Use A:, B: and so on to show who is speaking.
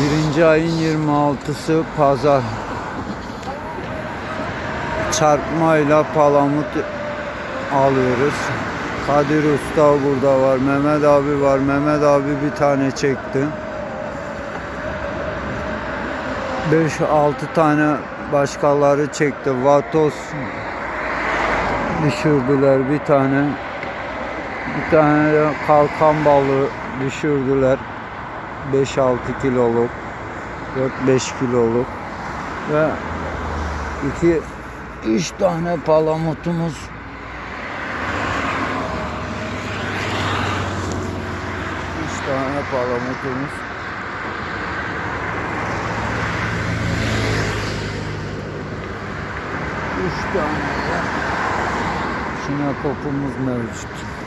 A: Birinci ayın 26'sı pazar. Çarpmayla palamut alıyoruz. Kadir Usta burada var. Mehmet abi var. Mehmet abi bir tane çekti. 5-6 tane başkaları çekti. Vatos düşürdüler bir tane. Bir tane kalkan balığı düşürdüler. 5-6 kiloluk. 4-5 kiloluk. Ve 2 3 tane palamutumuz Üç tane palamutumuz. Üç tane de şuna kopumuz mevcut.